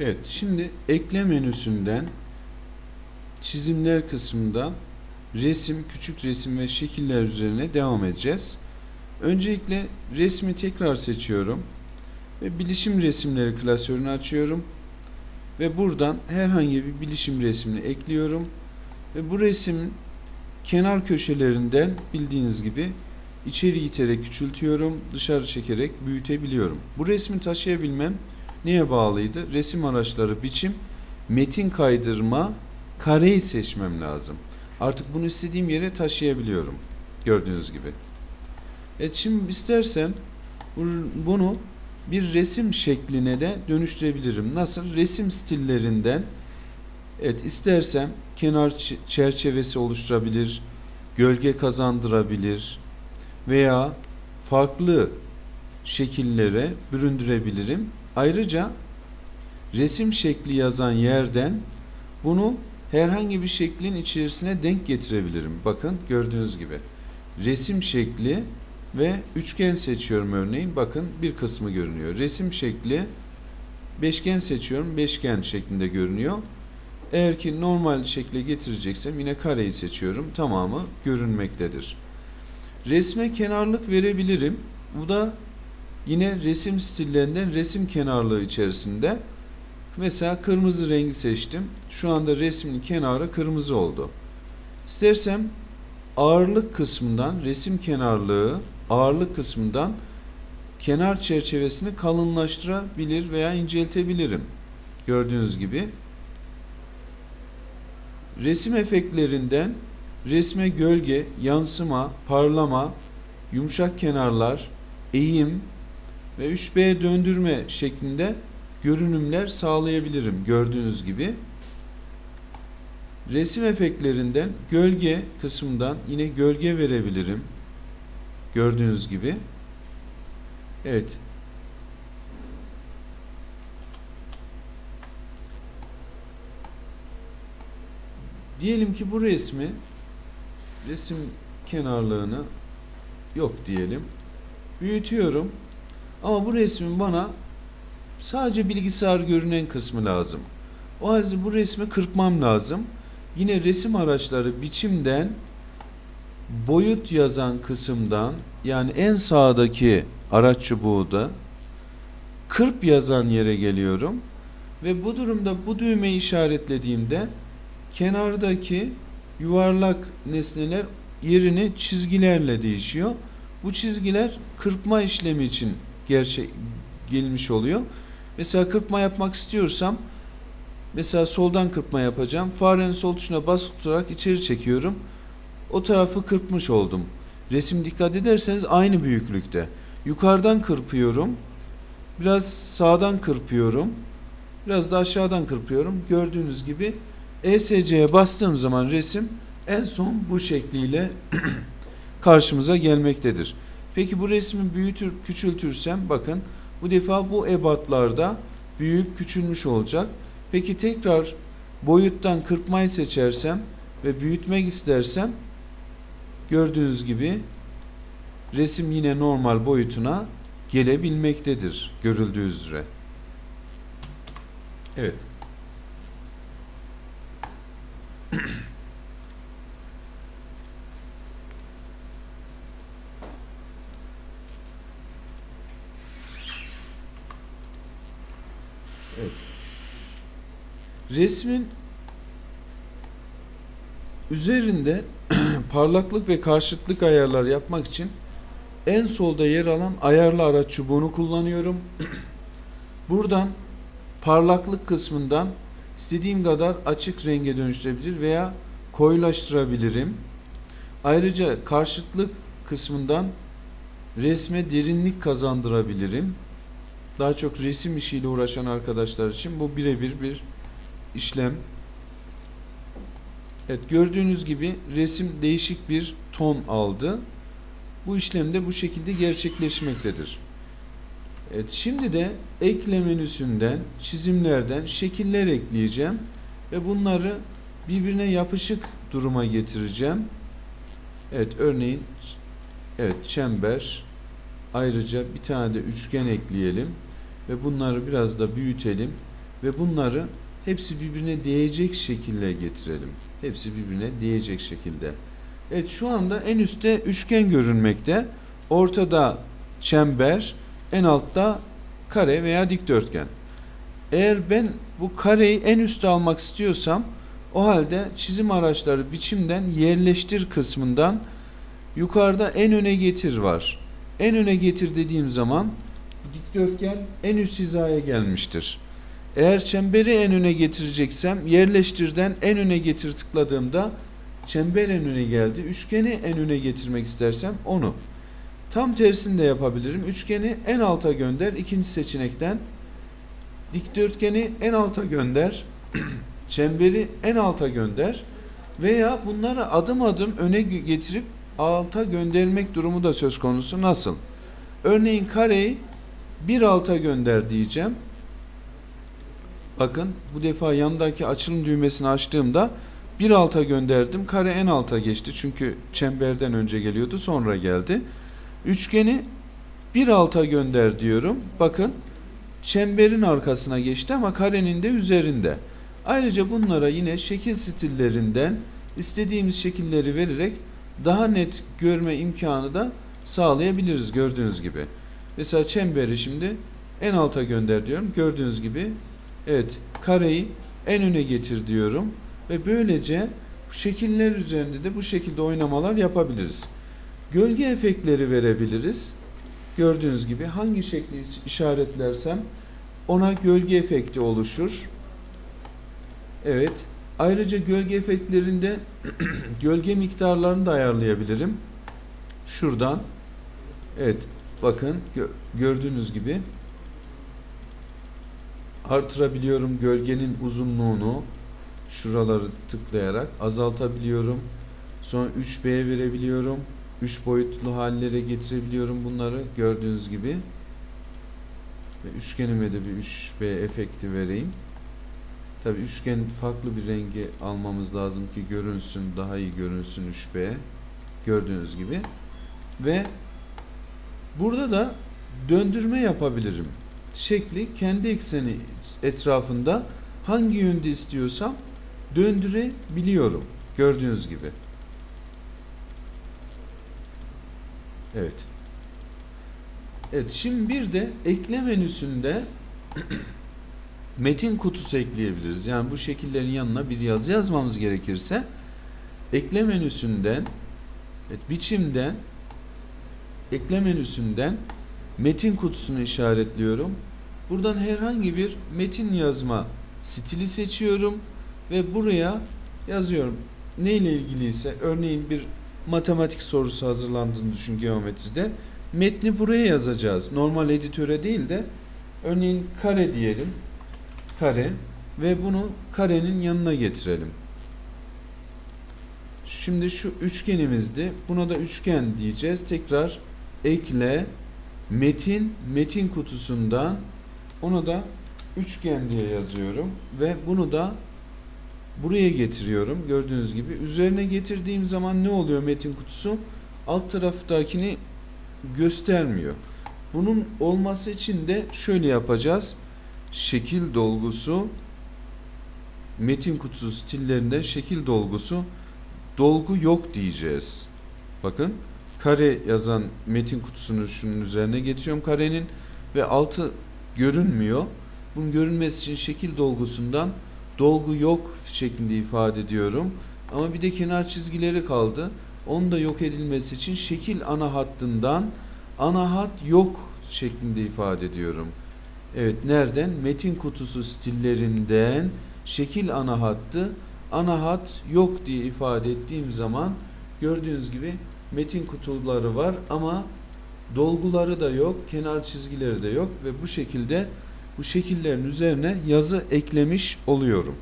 Evet, şimdi ekle menüsünden çizimler kısmında resim, küçük resim ve şekiller üzerine devam edeceğiz. Öncelikle resmi tekrar seçiyorum ve bilişim resimleri klasörünü açıyorum ve buradan herhangi bir bilişim resmini ekliyorum ve bu resim kenar köşelerinden bildiğiniz gibi içeri iterek küçültüyorum, dışarı çekerek büyütebiliyorum. Bu resmi taşıyabilmem neye bağlıydı? Resim araçları biçim, metin kaydırma, kareyi seçmem lazım. Artık bunu istediğim yere taşıyabiliyorum. Gördüğünüz gibi. Evet şimdi istersem bu- bunu bir resim şekline de dönüştürebilirim. Nasıl? Resim stillerinden evet istersem kenar çerçevesi oluşturabilir, gölge kazandırabilir veya farklı şekillere büründürebilirim. Ayrıca resim şekli yazan yerden bunu herhangi bir şeklin içerisine denk getirebilirim. Bakın gördüğünüz gibi. Resim şekli ve üçgen seçiyorum örneğin. Bakın bir kısmı görünüyor. Resim şekli beşgen seçiyorum. Beşgen şeklinde görünüyor. Eğer ki normal şekle getireceksem yine kareyi seçiyorum. Tamamı görünmektedir. Resme kenarlık verebilirim. Bu da yine resim stillerinden resim kenarlığı içerisinde. Mesela kırmızı rengi seçtim. Şu anda resmin kenarı kırmızı oldu. İstersem ağırlık kısmından resim kenarlığı ağırlık kısmından kenar çerçevesini kalınlaştırabilir veya inceltebilirim. Gördüğünüz gibi resim efektlerinden resme gölge, yansıma, parlama, yumuşak kenarlar, eğim ve 3B döndürme şeklinde görünümler sağlayabilirim gördüğünüz gibi. Resim efektlerinden gölge kısmından yine gölge verebilirim. Gördüğünüz gibi. Evet. Diyelim ki bu resmi resim kenarlığını yok diyelim. Büyütüyorum. Ama bu resmin bana sadece bilgisayar görünen kısmı lazım. O halde bu resmi kırpmam lazım. Yine resim araçları biçimden boyut yazan kısımdan yani en sağdaki araç çubuğu kırp yazan yere geliyorum ve bu durumda bu düğmeyi işaretlediğimde kenardaki yuvarlak nesneler yerini çizgilerle değişiyor. Bu çizgiler kırpma işlemi için gerçek gelmiş oluyor. Mesela kırpma yapmak istiyorsam mesela soldan kırpma yapacağım. Farenin sol tuşuna basılı tutarak içeri çekiyorum. O tarafı kırpmış oldum. Resim dikkat ederseniz aynı büyüklükte. Yukarıdan kırpıyorum. Biraz sağdan kırpıyorum. Biraz da aşağıdan kırpıyorum. Gördüğünüz gibi ESC'ye bastığım zaman resim en son bu şekliyle karşımıza gelmektedir. Peki bu resmi büyütür, küçültürsem bakın bu defa bu ebatlarda büyüyüp küçülmüş olacak. Peki tekrar boyuttan kırpmayı seçersem ve büyütmek istersem gördüğünüz gibi resim yine normal boyutuna gelebilmektedir görüldüğü üzere. Evet. Evet. Resmin üzerinde parlaklık ve karşıtlık ayarlar yapmak için en solda yer alan ayarlı araç çubuğunu kullanıyorum. Buradan parlaklık kısmından istediğim kadar açık renge dönüştürebilir veya koyulaştırabilirim. Ayrıca karşıtlık kısmından resme derinlik kazandırabilirim. Daha çok resim işiyle uğraşan arkadaşlar için bu birebir bir işlem. Evet gördüğünüz gibi resim değişik bir ton aldı. Bu işlem de bu şekilde gerçekleşmektedir. Evet şimdi de ekle menüsünden çizimlerden şekiller ekleyeceğim ve bunları birbirine yapışık duruma getireceğim. Evet örneğin evet çember ayrıca bir tane de üçgen ekleyelim ve bunları biraz da büyütelim ve bunları hepsi birbirine değecek şekilde getirelim. Hepsi birbirine değecek şekilde. Evet şu anda en üstte üçgen görünmekte. Ortada çember, en altta kare veya dikdörtgen. Eğer ben bu kareyi en üste almak istiyorsam o halde çizim araçları biçimden yerleştir kısmından yukarıda en öne getir var. En öne getir dediğim zaman dikdörtgen en üst hizaya gelmiştir. Eğer çemberi en öne getireceksem yerleştirden en öne getir tıkladığımda çember en öne geldi. Üçgeni en öne getirmek istersem onu. Tam tersini de yapabilirim. Üçgeni en alta gönder ikinci seçenekten. Dikdörtgeni en alta gönder. çemberi en alta gönder. Veya bunları adım adım öne getirip alta göndermek durumu da söz konusu. Nasıl? Örneğin kareyi bir alta gönder diyeceğim. Bakın bu defa yandaki açılım düğmesini açtığımda bir alta gönderdim. Kare en alta geçti. Çünkü çemberden önce geliyordu sonra geldi. Üçgeni bir alta gönder diyorum. Bakın çemberin arkasına geçti ama karenin de üzerinde. Ayrıca bunlara yine şekil stillerinden istediğimiz şekilleri vererek daha net görme imkanı da sağlayabiliriz gördüğünüz gibi. Mesela çemberi şimdi en alta gönder diyorum. Gördüğünüz gibi evet kareyi en öne getir diyorum ve böylece bu şekiller üzerinde de bu şekilde oynamalar yapabiliriz. Gölge efektleri verebiliriz. Gördüğünüz gibi hangi şekli işaretlersem ona gölge efekti oluşur. Evet. Ayrıca gölge efektlerinde gölge miktarlarını da ayarlayabilirim. Şuradan. Evet. Bakın gö gördüğünüz gibi artırabiliyorum gölgenin uzunluğunu şuraları tıklayarak azaltabiliyorum. Sonra 3B verebiliyorum. 3 boyutlu hallere getirebiliyorum bunları gördüğünüz gibi. Ve üçgenime de bir 3B efekti vereyim. Tabi üçgen farklı bir rengi almamız lazım ki görünsün, daha iyi görünsün 3B. Gördüğünüz gibi. Ve burada da döndürme yapabilirim. Şekli kendi ekseni etrafında hangi yönde istiyorsam döndürebiliyorum. Gördüğünüz gibi. Evet. Evet şimdi bir de ekle menüsünde metin kutusu ekleyebiliriz. Yani bu şekillerin yanına bir yazı yazmamız gerekirse ekle menüsünden evet, biçimden ekle menüsünden metin kutusunu işaretliyorum. Buradan herhangi bir metin yazma stili seçiyorum ve buraya yazıyorum. Ne ile ilgili ise örneğin bir matematik sorusu hazırlandığını düşün geometride. Metni buraya yazacağız. Normal editöre değil de örneğin kare diyelim. Kare ve bunu karenin yanına getirelim. Şimdi şu üçgenimizdi. Buna da üçgen diyeceğiz. Tekrar ekle metin metin kutusundan ona da üçgen diye yazıyorum ve bunu da buraya getiriyorum. Gördüğünüz gibi üzerine getirdiğim zaman ne oluyor metin kutusu? Alt taraftakini göstermiyor. Bunun olması için de şöyle yapacağız. Şekil dolgusu metin kutusu stillerinde şekil dolgusu dolgu yok diyeceğiz. Bakın kare yazan metin kutusunu şunun üzerine getiriyorum karenin ve altı görünmüyor. Bunun görünmesi için şekil dolgusundan dolgu yok şeklinde ifade ediyorum. Ama bir de kenar çizgileri kaldı. Onun da yok edilmesi için şekil ana hattından ana hat yok şeklinde ifade ediyorum. Evet nereden? Metin kutusu stillerinden şekil ana hattı ana hat yok diye ifade ettiğim zaman gördüğünüz gibi metin kutuları var ama dolguları da yok, kenar çizgileri de yok ve bu şekilde bu şekillerin üzerine yazı eklemiş oluyorum.